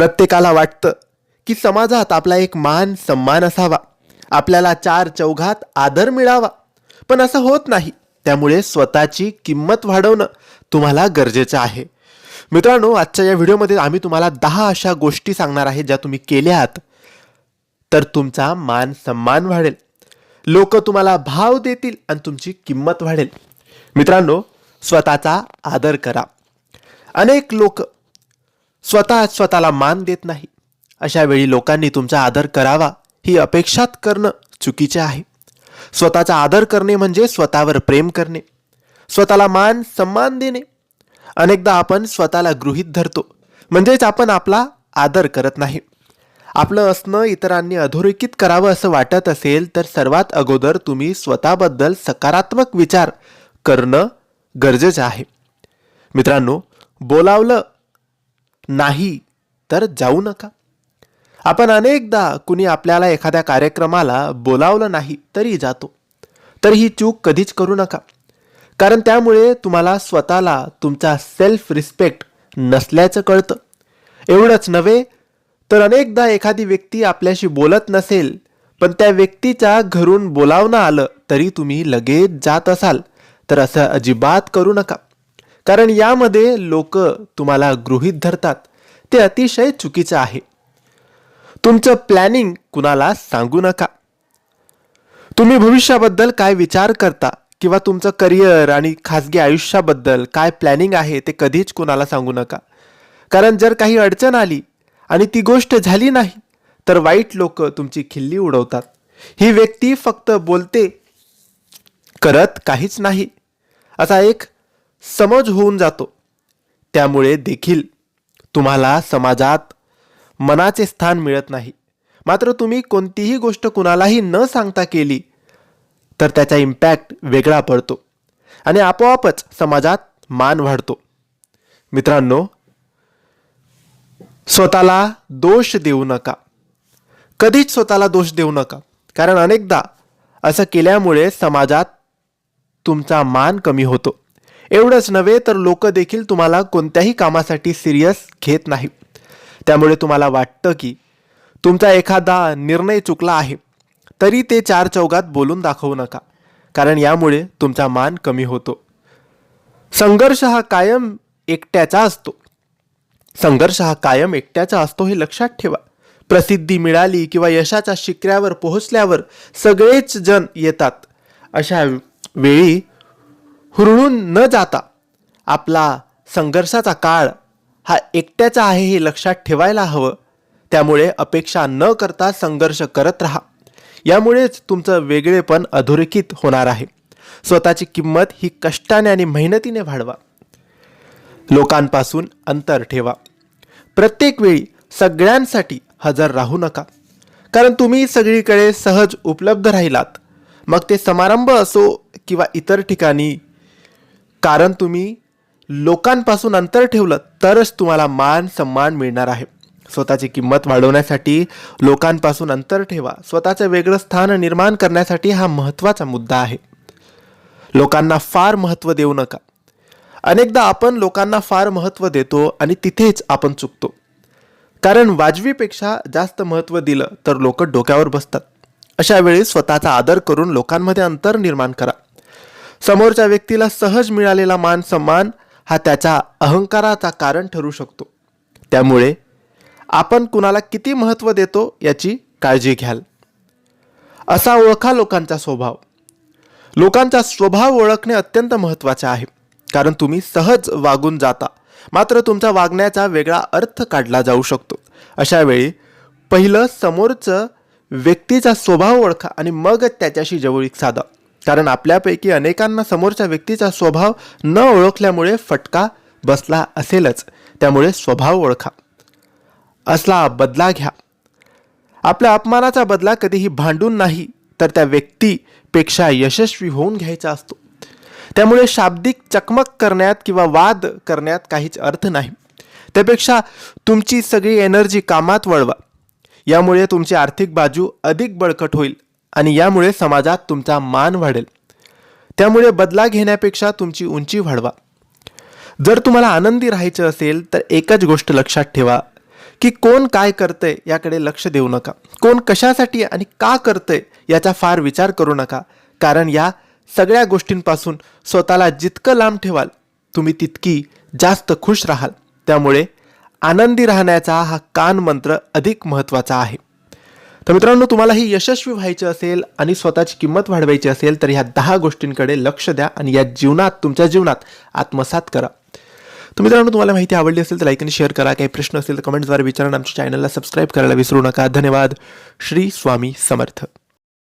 प्रत्येकाला वाटतं की समाजात आपला एक मान सन्मान असावा. आपल्याला चार चौघात आदर मिळावा. पण असं होत नाही. त्यामुळे स्वतःची किंमत वाढवणं तुम्हाला गरजेचं आहे. मित्रांनो आजच्या या व्हिडिओमध्ये आम्ही तुम्हाला दहा अशा गोष्टी सांगणार आहे ज्या तुम्ही केल्यात तर तुमचा मान सन्मान वाढेल. लोक तुम्हाला भाव देतील आणि तुमची किंमत वाढेल. मित्रांनो स्वतःचा आदर करा. अनेक लोक स्वतः स्वतःला मान देत नाही. अशा वेळी लोकांनी तुमचा आदर करावा ही अपेक्षात करणं चुकीचे आहे. स्वतःचा आदर करणे म्हणजे स्वतःवर प्रेम करणे. स्वतःला मान सन्मान देणे. अनेकदा आपण स्वतःला गृहीत धरतो. म्हणजेच आपण आपला आदर करत नाही. आपलं असणं इतरांनी अधोरेखित करावं असं वाटत असेल तर सर्वात अगोदर तुम्ही स्वतःबद्दल सकारात्मक विचार करणं गरजेचं आहे. मित्रांनो बोलावलं नाही तर जाऊ नका. आपण अनेकदा कुणी आपल्याला एखाद्या कार्यक्रमाला बोलावलं नाही तरी जातो. तर ही चूक कधीच करू नका. कारण त्यामुळे तुम्हाला स्वतःला तुमचा सेल्फ रिस्पेक्ट नसल्याचं कळतं. एवढंच नव्हे तर अनेकदा एखादी व्यक्ती आपल्याशी बोलत नसेल पण त्या व्यक्तीच्या घरून बोलावणं आलं तरी तुम्ही लगेच जात असाल. तर असं अजिबात करू नका. कारण यामध्ये लोक तुम्हाला गृहीत धरतात. ते अतिशय चुकीचं आहे. तुमचं प्लॅनिंग कुणाला सांगू नका. तुम्ही भविष्याबद्दल काय विचार करता किंवा तुमचं करिअर आणि खाजगी आयुष्याबद्दल काय प्लॅनिंग आहे ते कधीच कुणाला सांगू नका. कारण जर काही अडचण आली आणि ती गोष्ट झाली नाही तर वाईट लोक तुमची खिल्ली उडवतात. ही व्यक्ती फक्त बोलते करत काहीच नाही. असा एक समज होऊन जातो. त्यामुळे देखील तुम्हाला समाजात मनाचे स्थान मिळत नाही. मात्र तुम्ही कोणतीही गोष्ट कुणालाही न सांगता केली तर त्याचा इम्पॅक्ट वेगळा पडतो आणि आपोआपच समाजात मान वाढतो. मित्रांनो स्वतःला दोष देऊ नका. कधीच स्वतःला दोष देऊ नका. कारण अनेकदा असं केल्यामुळे समाजात तुमचा मान कमी होतो. एवढंच नव्हे तर लोक देखील तुम्हाला कोणत्याही कामासाठी सिरियस घेत नाही. त्यामुळे तुम्हाला वाटतं की तुमचा एखादा निर्णय चुकला आहे तरी ते चार चौघात बोलून दाखवू नका कारण यामुळे तुमचा मान कमी होतो. संघर्ष हा कायम एकट्याचा असतो. संघर्ष हा कायम एकट्याचा असतो हे लक्षात ठेवा. प्रसिद्धी मिळाली किंवा यशाच्या शिकऱ्यावर पोहोचल्यावर सगळेच जण येतात अशा वेळी हुरळून न जाता आपला संघर्षाचा काळ हा एकट्याचा आहे हे लक्षात ठेवायला हवं. त्यामुळे अपेक्षा न करता संघर्ष करत राहा. यामुळेच तुमचं वेगळेपण अधोरेखित होणार आहे. स्वतःची किंमत ही कष्टाने आणि मेहनतीने वाढवा. लोकांपासून अंतर ठेवा. प्रत्येक वेळी सगळ्यांसाठी हजर राहू नका. कारण तुम्ही सगळीकडे सहज उपलब्ध राहिलात. मग ते समारंभ असो किंवा इतर ठिकाणी कारण तुम्ही लोकांपासून अंतर ठेवलं तरच तुम्हाला मान सन्मान मिळणार आहे. स्वतःची किंमत वाढवण्यासाठी लोकांपासून अंतर ठेवा. स्वतःचं वेगळं स्थान निर्माण करण्यासाठी हा महत्त्वाचा मुद्दा आहे. लोकांना फार महत्त्व देऊ नका. अनेकदा आपण लोकांना फार महत्त्व देतो आणि तिथेच आपण चुकतो. कारण वाजवीपेक्षा जास्त महत्त्व दिलं तर लोक डोक्यावर बसतात. अशा वेळी स्वतःचा आदर करून लोकांमध्ये अंतर निर्माण करा. समोरच्या व्यक्तीला सहज मिळालेला मान सन्मान हा त्याच्या अहंकाराचा कारण ठरू शकतो. त्यामुळे आपण कुणाला किती महत्त्व देतो याची काळजी घ्याल. असा ओळखा लोकांचा स्वभाव. लोकांचा स्वभाव ओळखणे अत्यंत महत्त्वाचे आहे. कारण तुम्ही सहज वागून जाता. मात्र तुमचा वागण्याचा वेगळा अर्थ काढला जाऊ शकतो. अशा वेळी पहिलं समोरचं व्यक्तीचा स्वभाव ओळखा आणि मगच त्याच्याशी जवळीक साधा. कारण आपल्यापैकी अनेकांना समोरच्या व्यक्तीचा स्वभाव न ओळखल्यामुळे फटका बसला असेलच. त्यामुळे स्वभाव ओळखा. असला बदला घ्या. आपल्या अपमानाचा बदला कधीही भांडून नाही तर त्या व्यक्तीपेक्षा यशस्वी होऊन घ्यायचा असतो. त्यामुळे शाब्दिक चकमक करण्यात किंवा वाद करण्यात काहीच अर्थ नाही. त्यापेक्षा तुमची सगळी एनर्जी कामात वळवा. यामुळे तुमची आर्थिक बाजू अधिक बळकट होईल. आणि यामुळे समाजात तुमचा मान वाढेल. त्यामुळे बदला घेण्यापेक्षा तुमची उंची वाढवा. जर तुम्हाला आनंदी राहायचं असेल तर एकच गोष्ट लक्षात ठेवा की कोण काय करतंय याकडे लक्ष देऊ नका. कोण कशासाठी आणि का करतंय याचा फार विचार करू नका कारण या सगळ्या गोष्टींपासून स्वतःला जितकं लांब ठेवाल तुम्ही तितकी जास्त खुश राहाल. त्यामुळे आनंदी राहण्याचा हा कान मंत्र अधिक महत्त्वाचा आहे. तर मित्रांनो तुम्हालाही यशस्वी व्हायचे असेल आणि स्वतःची किंमत वाढवायची असेल तर ह्या दहा गोष्टींकडे लक्ष द्या आणि या जीवनात तुमच्या जीवनात आत्मसात करा. तर मित्रांनो तुम्हाला माहिती आवडली असेल तर लाईक आणि शेअर करा. काही प्रश्न असेल तर कमेंट्सद्वारे विचारा आमच्या चॅनलला सबस्क्राईब करायला विसरू नका. धन्यवाद. श्री स्वामी समर्थ.